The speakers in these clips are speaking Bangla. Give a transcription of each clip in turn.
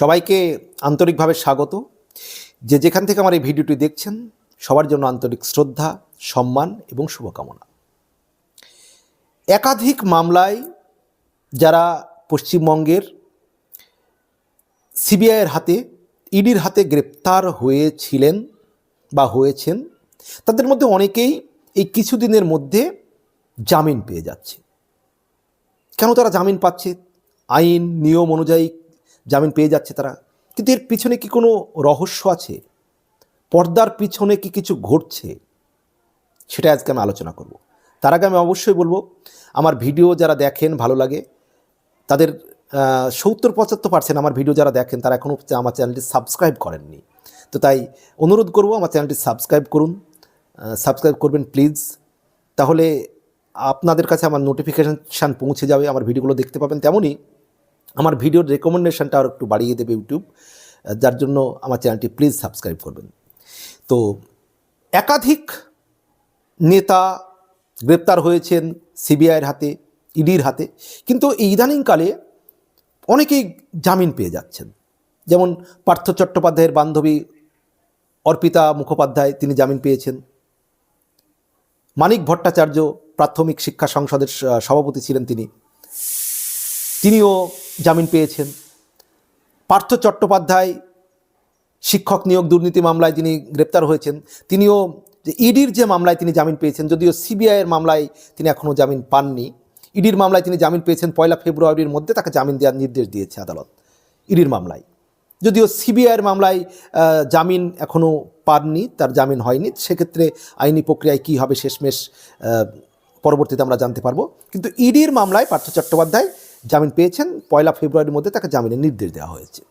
সবাইকে আন্তরিকভাবে স্বাগত। যে যেখান থেকে আমার এই ভিডিওটি দেখছেন, সবার জন্য আন্তরিক শ্রদ্ধা, সম্মান এবং শুভকামনা। একাধিক মামলায় যারা পশ্চিমবঙ্গের সিবিআইয়ের হাতে, ইডির হাতে গ্রেপ্তার হয়েছিলেন বা হয়েছেন, তাদের মধ্যে অনেকেই এই কিছুদিনের মধ্যে জামিন পেয়ে যাচ্ছে। কেন তারা জামিন পাচ্ছে? আইন, নিয়ম অনুযায়ী জামিন পেয়ে যাচ্ছে তারা। কিন্তু এর পিছনে কি কোনো রহস্য আছে? পর্দার পিছনে কি কিছু ঘটছে? সেটা আজকে আমি আলোচনা করব। তার আগে আমি অবশ্যই বলব, আমার ভিডিও যারা দেখেন ভালো লাগে, তাদের সত্তর পঁচাত্তর পার্সেন্ট আমার ভিডিও যারা দেখেন, তারা এখনও আমার চ্যানেলটি সাবস্ক্রাইব করেননি। তো তাই অনুরোধ করব, আমার চ্যানেলটি সাবস্ক্রাইব করুন সাবস্ক্রাইব করবেন প্লিজ তাহলে আপনাদের কাছে আমার নোটিফিকেশান পৌঁছে যাবে, আমার ভিডিওগুলো দেখতে পাবেন তেমনই। আমার ভিডিওর রেকমেন্ডেশনটা আরও একটু বাড়িয়ে দেবে ইউটিউব, যার জন্য আমার চ্যানেলটি প্লিজ সাবস্ক্রাইব করবেন। তো একাধিক নেতা গ্রেপ্তার হয়েছেন সিবিআইয়ের হাতে, ইডির হাতে, কিন্তু এই ইদানিংকালে অনেকেই জামিন পেয়ে যাচ্ছেন। যেমন পার্থ চট্টোপাধ্যায়ের বান্ধবী অর্পিতা মুখোপাধ্যায়, তিনি জামিন পেয়েছেন। মানিক ভট্টাচার্য প্রাথমিক শিক্ষা সংসদের সভাপতি ছিলেন তিনি। তিনিও জামিন পেয়েছেন। পার্থ চট্টোপাধ্যায় শিক্ষক নিয়োগ দুর্নীতি মামলায় যিনি গ্রেপ্তার হয়েছেন, তিনিও যে ইডির যে মামলায় তিনি জামিন পেয়েছেন, যদিও সিবিআইয়ের মামলায় তিনি এখনও জামিন পাননি। ইডির মামলায় তিনি জামিন পেয়েছেন পয়লা ফেব্রুয়ারির মধ্যে, তাকে জামিন দেওয়ার নির্দেশ দিয়েছে আদালত ইডির মামলায়। যদিও সিবিআইয়ের মামলায় জামিন এখনও পাননি, তার জামিন হয়নি, সেক্ষেত্রে আইনি প্রক্রিয়ায় কী হবে শেষমেশ পরবর্তীতে আমরা জানতে পারব। কিন্তু ইডির মামলায় পার্থ চট্টোপাধ্যায় জামিন পেয়েছেন। পয়লা ফেব্রুয়ারির মধ্যে তাকে জামিনের নির্দেশ দেওয়া হয়েছে।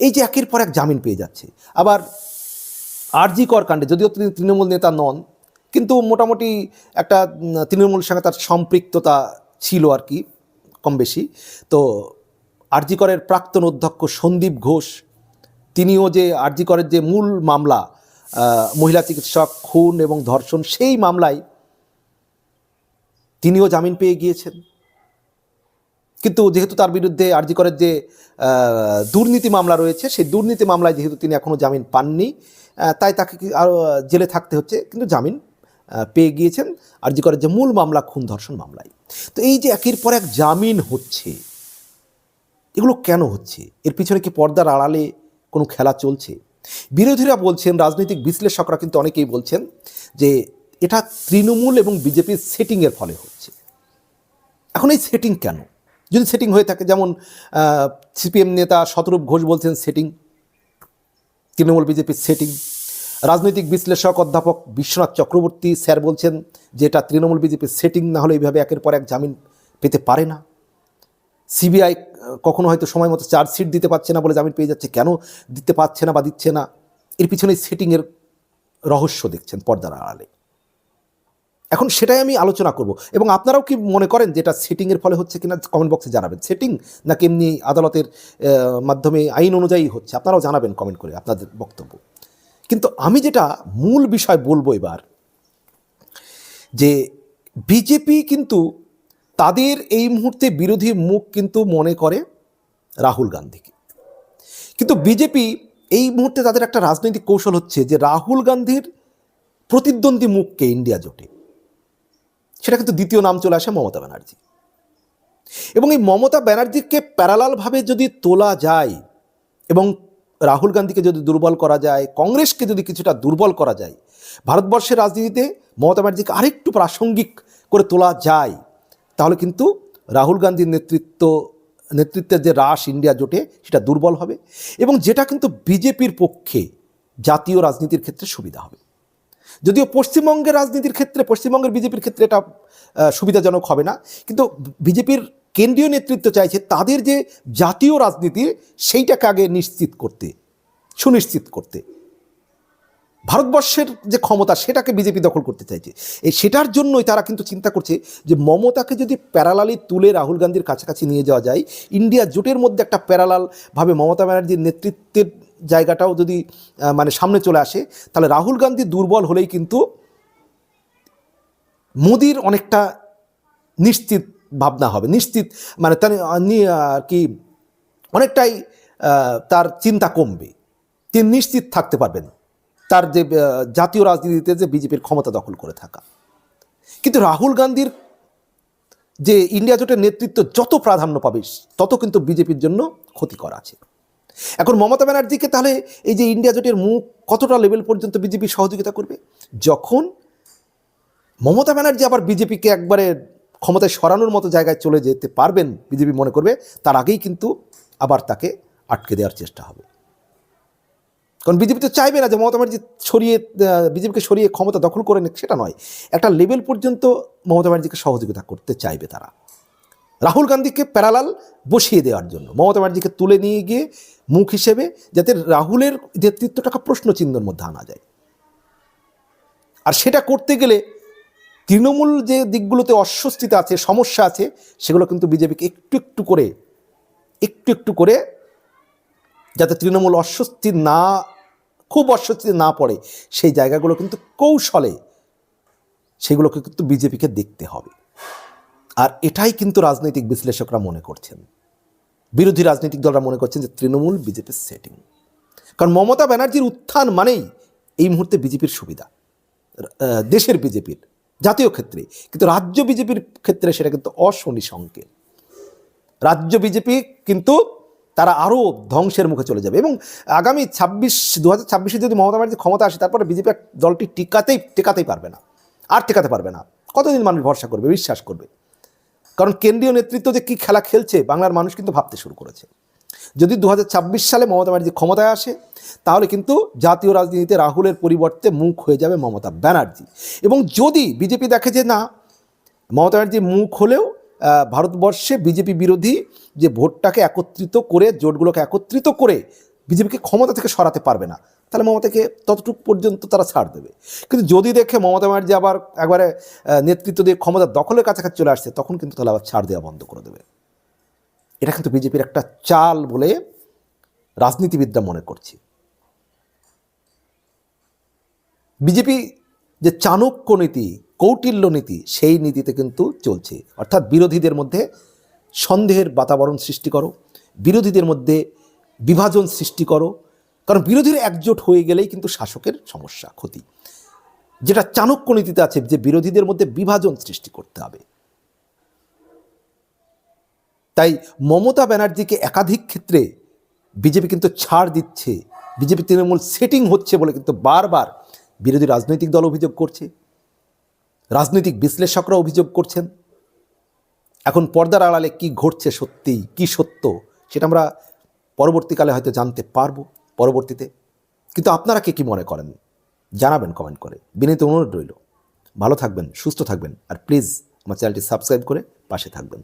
এই যে একের পর এক জামিন পেয়ে যাচ্ছে। আবার আরজি কর কাণ্ডে যদিও তিনি তৃণমূল নেতা নন, কিন্তু মোটামুটি একটা তৃণমূলের সঙ্গে তার সম্পৃক্ততা ছিল আর কি, কম বেশি। তো আরজি করের প্রাক্তন অধ্যক্ষ সন্দীপ ঘোষ, তিনিও যে আরজি করের যে মূল মামলা মহিলা চিকিৎসক খুন এবং ধর্ষণ, সেই মামলায় তিনিও জামিন পেয়ে গিয়েছেন। কিন্তু যেহেতু তার বিরুদ্ধে আরজি করের যে দুর্নীতি মামলা রয়েছে, সেই দুর্নীতি মামলায় যেহেতু তিনি এখনও জামিন পাননি তাই তাকে আরও জেলে থাকতে হচ্ছে, কিন্তু জামিন পেয়ে গিয়েছেন আরজি করের যে মূল মামলা, খুন ধর্ষণ মামলায়। তো এই যে একের পর এক জামিন হচ্ছে, এগুলো কেন হচ্ছে? এর পিছনে কি পর্দার আড়ালে কোনো খেলা চলছে? বিরোধীরা বলছেন, রাজনৈতিক বিশ্লেষকরা কিন্তু অনেকেই বলছেন যে, এটা তৃণমূল এবং বিজেপির সেটিংয়ের ফলে হচ্ছে। এখন এই সেটিং কেন? যদি সেটিং হয়ে থাকে, যেমন সিপিএম নেতা শতরূপ ঘোষ বলছেন সেটিং তৃণমূল বিজেপির সেটিং রাজনৈতিক বিশ্লেষক অধ্যাপক বিশ্বনাথ চক্রবর্তী স্যার বলছেন যে এটা তৃণমূল বিজেপির সেটিং না হলে এইভাবে একের পর এক জামিন পেতে পারে না। সিবিআই কখনো হয়তো সময় মতো চার্জশিট দিতে পারছে না বলে জামিন পেয়ে যাচ্ছে, কেন দিতে পারছে না বা দিচ্ছে না? এর পিছনে সেটিংয়ের রহস্য দেখছেন পর্দার আড়ালে। এখন সেটাই আমি আলোচনা করব। এবং আপনারাও কি মনে করেন যে এটা সেটিংয়ের ফলে হচ্ছে কিনা? কমেন্ট বক্সে জানাবেন। সেটিং নাকি এমনি আদালতের মাধ্যমে আইন অনুযায়ী হচ্ছে? আপনারাও জানাবেন কমেন্ট করে আপনাদের বক্তব্য। কিন্তু আমি যেটা মূল বিষয় বলব এবার, যে বিজেপি কিন্তু তাদের এই মুহূর্তে বিরোধী মুখ কিন্তু মনে করে রাহুল গান্ধীকে। কিন্তু বিজেপি এই মুহূর্তে তাদের একটা রাজনৈতিক কৌশল হচ্ছে যে রাহুল গান্ধীর প্রতিদ্বন্দ্বী মুখকে ইন্ডিয়া জোটে। সেটা কিন্তু দ্বিতীয় নাম চলে আসে মমতা ব্যানার্জি। এবং এই মমতা ব্যানার্জিকে প্যারালালভাবে যদি তোলা যায় এবং রাহুল গান্ধীকে যদি দুর্বল করা যায়, কংগ্রেসকে যদি কিছুটা দুর্বল করা যায়, ভারতবর্ষের রাজনীতিতে মমতা ব্যানার্জিকে আরেকটু প্রাসঙ্গিক করে তোলা যায়, তাহলে কিন্তু রাহুল গান্ধীর নেতৃত্ব, নেতৃত্বের যে রাস ইন্ডিয়া জোটে সেটা দুর্বল হবে এবং যেটা কিন্তু বিজেপির পক্ষে জাতীয় রাজনীতির ক্ষেত্রে সুবিধা হবে। যদিও পশ্চিমবঙ্গের রাজনীতির ক্ষেত্রে, পশ্চিমবঙ্গের বিজেপির ক্ষেত্রে এটা সুবিধাজনক হবে না। কিন্তু বিজেপির কেন্দ্রীয় নেতৃত্ব চাইছে তাদের যে জাতীয় রাজনীতি, সেইটাকে আগে নিশ্চিত করতে, সুনিশ্চিত করতে। ভারতবর্ষের যে ক্ষমতা, সেটাকে বিজেপি দখল করতে চাইছে। এই সেটার জন্যই তারা কিন্তু চিন্তা করছে যে মমতাকে যদি প্যারালালি তুলে রাহুল গান্ধীর কাছাকাছি নিয়ে যাওয়া যায়, ইন্ডিয়া জোটের মধ্যে একটা প্যারালালভাবে মমতা ব্যানার্জির নেতৃত্বের জায়গাটাও যদি মানে সামনে চলে আসে, তাহলে রাহুল গান্ধী দুর্বল হলেই কিন্তু মোদির অনেকটা নিশ্চিত ভাবনা হবে। নিশ্চিত মানে তার আর কি, অনেকটাই তার চিন্তা কমবে। তিনি নিশ্চিত থাকতে পারবেন। তার যে জাতীয় রাজনীতিতে যে বিজেপির ক্ষমতা দখল করে থাকা। কিন্তু রাহুল গান্ধীর যে ইন্ডিয়া জোটের নেতৃত্ব যত প্রাধান্য পাবে, তত কিন্তু বিজেপির জন্য ক্ষতিকর আছে। এখন মমতা ব্যানার্জিকে তাহলে এই যে ইন্ডিয়া জোটের মুখ কতটা লেভেল পর্যন্ত বিজেপি সহযোগিতা করবে? যখন মমতা ব্যানার্জি আবার বিজেপিকে একবারে ক্ষমতায় সরানোর মতো জায়গায় চলে যেতে পারবেন বিজেপি মনে করবে, তার আগেই কিন্তু আবার তাকে আটকে দেওয়ার চেষ্টা হবে। কারণ বিজেপি তো চাইবে না যে মমতা ব্যানার্জি সরিয়ে বিজেপিকে সরিয়ে ক্ষমতা দখল করে নিক, সেটা নয়। একটা লেভেল পর্যন্ত মমতা ব্যানার্জিকে সহযোগিতা করতে চাইবে তারা। রাহুল গান্ধীকে প্যারালাল বসিয়ে দেওয়ার জন্য। মমতা ব্যানার্জিকে তুলে নিয়ে গিয়ে মুখ হিসেবে যাতে রাহুলের নেতৃত্বটাকে প্রশ্নচিহ্নের মধ্যে আনা যায়। আর সেটা করতে গেলে তৃণমূল যে দিকগুলোতে অস্বস্তিতে আছে, সমস্যা আছে, সেগুলো কিন্তু বিজেপিকে একটু একটু করে, একটু একটু করে যাতে তৃণমূল অস্বস্তি না, খুব অস্বস্তিতে না পড়ে, সেই জায়গাগুলো কিন্তু কৌশলে সেগুলোকে কিন্তু বিজেপিকে দেখতে হবে। আর এটাই কিন্তু রাজনৈতিক বিশ্লেষকরা মনে করছেন। বিরোধী রাজনৈতিক দলরা মনে করছেন যে তৃণমূল বিজেপির সেটিং কারণ মমতা ব্যানার্জির উত্থান মানেই এই মুহূর্তে বিজেপির সুবিধা। দেশের বিজেপির জাতীয় ক্ষেত্রে। কিন্তু রাজ্য বিজেপির ক্ষেত্রে সেটা কিন্তু অশনি সংকেত। রাজ্য বিজেপি কিন্তু তারা আরও ধ্বংসের মুখে চলে যাবে এবং আগামী ছাব্বিশ দু হাজার ছাব্বিশে যদি মমতা ব্যানার্জি ক্ষমতা আসে, তারপরে বিজেপি দলটি টিকাতেই, টেকাতেই পারবে না। আর টেকাতে পারবে না। কতদিন মানুষ ভরসা করবে, বিশ্বাস করবে? কারণ কেন্দ্রীয় নেতৃত্ব যে কী খেলা খেলছে, বাংলার মানুষ কিন্তু ভাবতে শুরু করেছে। যদি দু হাজার ছাব্বিশ সালে মমতা ব্যানার্জি ক্ষমতায় আসে, তাহলে কিন্তু জাতীয় রাজনীতিতে রাহুলের পরিবর্তে মুখ হয়ে যাবে মমতা ব্যানার্জি। এবং যদি বিজেপি দেখে যে না, মমতা ব্যানার্জি মুখ হলেও ভারতবর্ষে বিজেপি বিরোধী যে ভোটটাকে একত্রিত করে, জোটগুলোকে একত্রিত করে বিজেপিকে ক্ষমতা থেকে সরাতে পারবে না তাহলে মমতাকে ততটুকু পর্যন্ত তারা ছাড় দেবে। কিন্তু যদি দেখে মমতা ব্যানার্জি আবার একবারে নেতৃত্ব দিয়ে ক্ষমতা দখলের কাছাকাছি চলে আসছে, তখন কিন্তু তাহলে আবার ছাড় দেওয়া বন্ধ করে দেবে। এটা কিন্তু বিজেপির একটা চাল বলে রাজনীতিবিদরা মনে করছে। বিজেপি যে চাণক্য নীতি, কৌটিল্য নীতি, সেই নীতিতে কিন্তু চলছে। অর্থাৎ বিরোধীদের মধ্যে সন্দেহের বাতাবরণ সৃষ্টি করো, বিরোধীদের মধ্যে বিভাজন সৃষ্টি করো কারণ বিরোধীরা একজোট হয়ে গেলেই কিন্তু শাসকের সমস্যা, ক্ষতি। যেটা চাণক্য নীতিতে আছে যে বিরোধীদের মধ্যে বিভাজন সৃষ্টি করতে হবে। তাই মমতা ব্যানার্জিকে একাধিক ক্ষেত্রে বিজেপি কিন্তু ছাড় দিচ্ছে, বিজেপি তৃণমূল সেটিং হচ্ছে বলে কিন্তু বারবার বিরোধী রাজনৈতিক দল অভিযোগ করছে, রাজনৈতিক বিশ্লেষকরা অভিযোগ করছেন। এখন পর্দার আড়ালে কি ঘটছে সত্যিই, কি সত্য, সেটা আমরা পরবর্তীকালে হয়তো জানতে পারব। পরবর্তীতে। কিন্তু আপনারা কে কি মনে করেন? জানাবেন কমেন্ট করে। বিনীত অনুরোধ রইল। ভালো থাকবেন, সুস্থ থাকবেন। আর প্লিজ আমার চ্যানেলটি সাবস্ক্রাইব করে পাশে থাকবেন।